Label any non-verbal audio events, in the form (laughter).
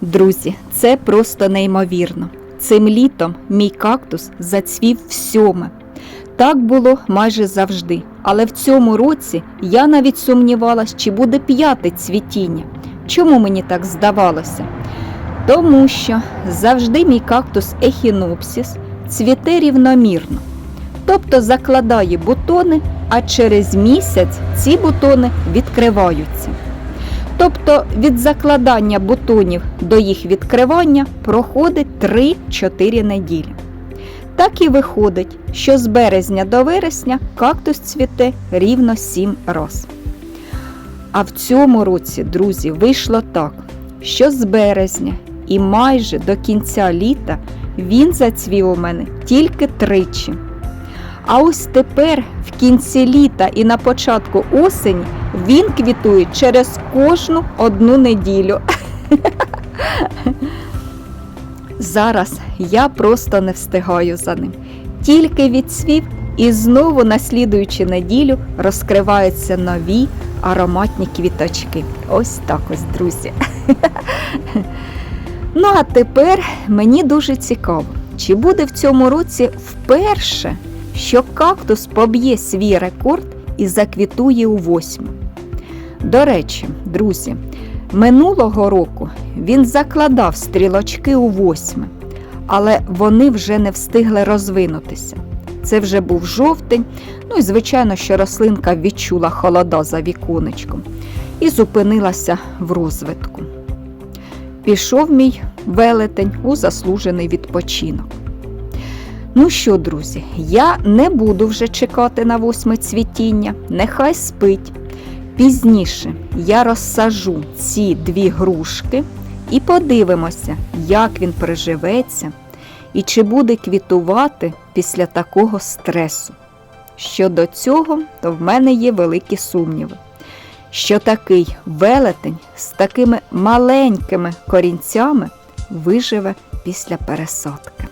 Друзі, це просто неймовірно. Цим літом мій кактус зацвів всьоме. Так було майже завжди. Але в цьому році я навіть сумнівалась, чи буде п'яте цвітіння. Чому мені так здавалося? Тому що завжди мій кактус ехінопсіс цвіте рівномірно. Тобто закладає бутони, а через місяць ці бутони відкриваються. Тобто від закладання бутонів до їх відкривання проходить 3-4 неділі. Так і виходить, що з березня до вересня кактус цвіте рівно 7 раз. А в цьому році, друзі, вийшло так, що з березня і майже до кінця літа він зацвів у мене тільки тричі. А ось тепер, в кінці літа і на початку осені, він квітує через кожну одну неділю. (laughs) Зараз я просто не встигаю за ним. Тільки відцвів, і знову на слідуючу неділю розкриваються нові ароматні квіточки. Ось так ось, друзі. (laughs) Ну, а тепер мені дуже цікаво, чи буде в цьому році вперше, що кактус поб'є свій рекорд і заквітує у восьму. До речі, друзі, минулого року він закладав стрілочки у восьме, але вони вже не встигли розвинутися. Це вже був жовтень, ну і звичайно, що рослинка відчула холода за віконечком і зупинилася в розвитку. Пішов мій велетень у заслужений відпочинок. Ну що, друзі, я не буду вже чекати на восьме цвітіння, нехай спить. Пізніше я розсажу ці дві грушки і подивимося, як він приживеться і чи буде квітувати після такого стресу. Щодо цього, то в мене є великі сумніви, що такий велетень з такими маленькими корінцями виживе після пересадки.